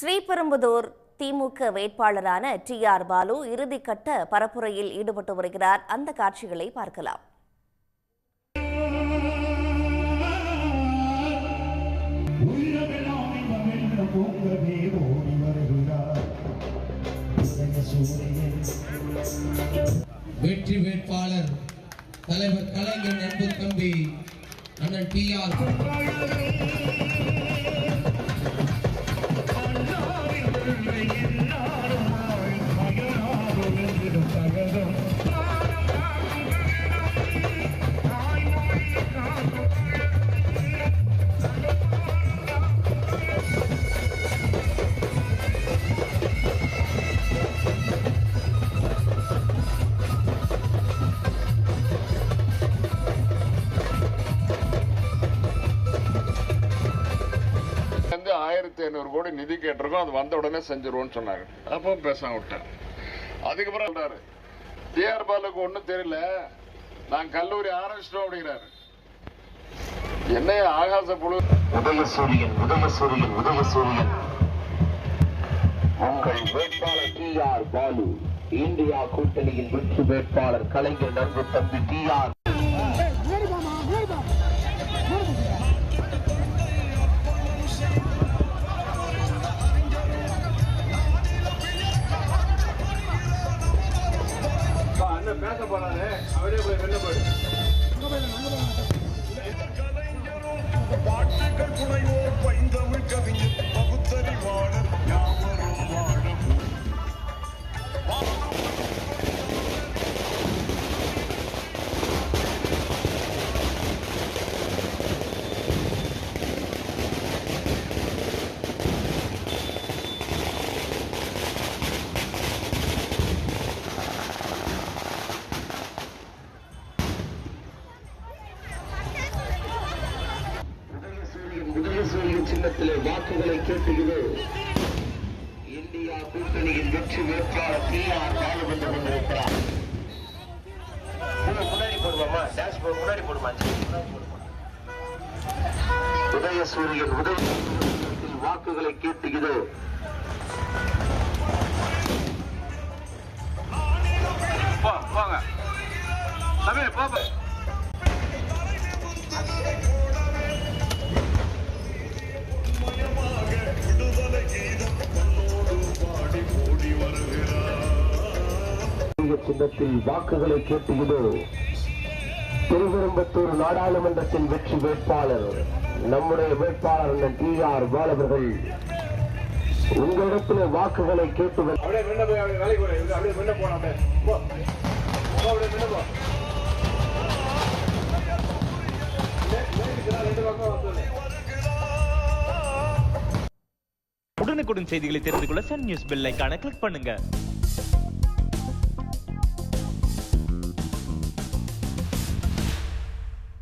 ஸ்ரீபெரும்புதூர் திமுக வேட்பாளரான D R Balu இறுதிக்கட்ட பரப்புரையில் ஈடுபட்டு வருகிறார். அந்த காட்சிகளை பார்க்கலாம். வெற்றி வேட்பாளர் தலைவர் கலைஞர் அன்பு தம்பி அண்ணன் டி ஆர் ஆயிரத்தி ஐநூறு கோடி நிதி கேட்டிருக்கோம் அது வந்த உடனே செஞ்சிருவோம்னு சொன்னாங்க. அப்போ பேசாம விட்டேன். அதுக்கப்புறம் சொல்றாரு டிஆர் பாலுக்கு ஒன்றும் தெரியல நான் கல்லூரி ஆரம்பிச்சிட்டோம் அப்படிங்கிறாரு. என்ன ஆகாச புழு உதயசூரியன் உதயசூரியன் உதயசூரியன் உங்கள் வேட்பாளர் டி ஆர் பாலு இந்தியா கூட்டணியின் வெற்றி வேட்பாளர் கலைஞர் நன்பு தம்பி டி ஆர் பாட்டுகள் புனைவோர் பைந்தமிழ் உதயசூரியன் சின்னத்திலே வாக்குகளை கேட்டுகிறது இந்தியா கூட்டணியின் வெற்றி வேட்பாளர் டி ஆர் பாலு வந்து கொண்டிருக்கிறார் முன்னாடி போடுவோமா? டேஷ்போர்ட் முன்னாடி போடுமா? உதயசூரியன் உதயசூரியன் வாக்குகளை கேட்டுகிறது மயமாக சின்னத்தில் வாக்குகளை கேட்டுகிறோ திருவெரும்பத்தூர் நாடாளுமன்றத்தின் வெற்றி வேட்பாளர் நம்முடைய வேட்பாளர் டி ஆர் பாலவர்கள் உங்களிடத்திலே வாக்குகளை கேட்டு உடனுக்குடன் செய்திகளை தெரிந்து கொள்ள சன் நியூஸ் பெல் ஐகானை கிளிக் பண்ணுங்க.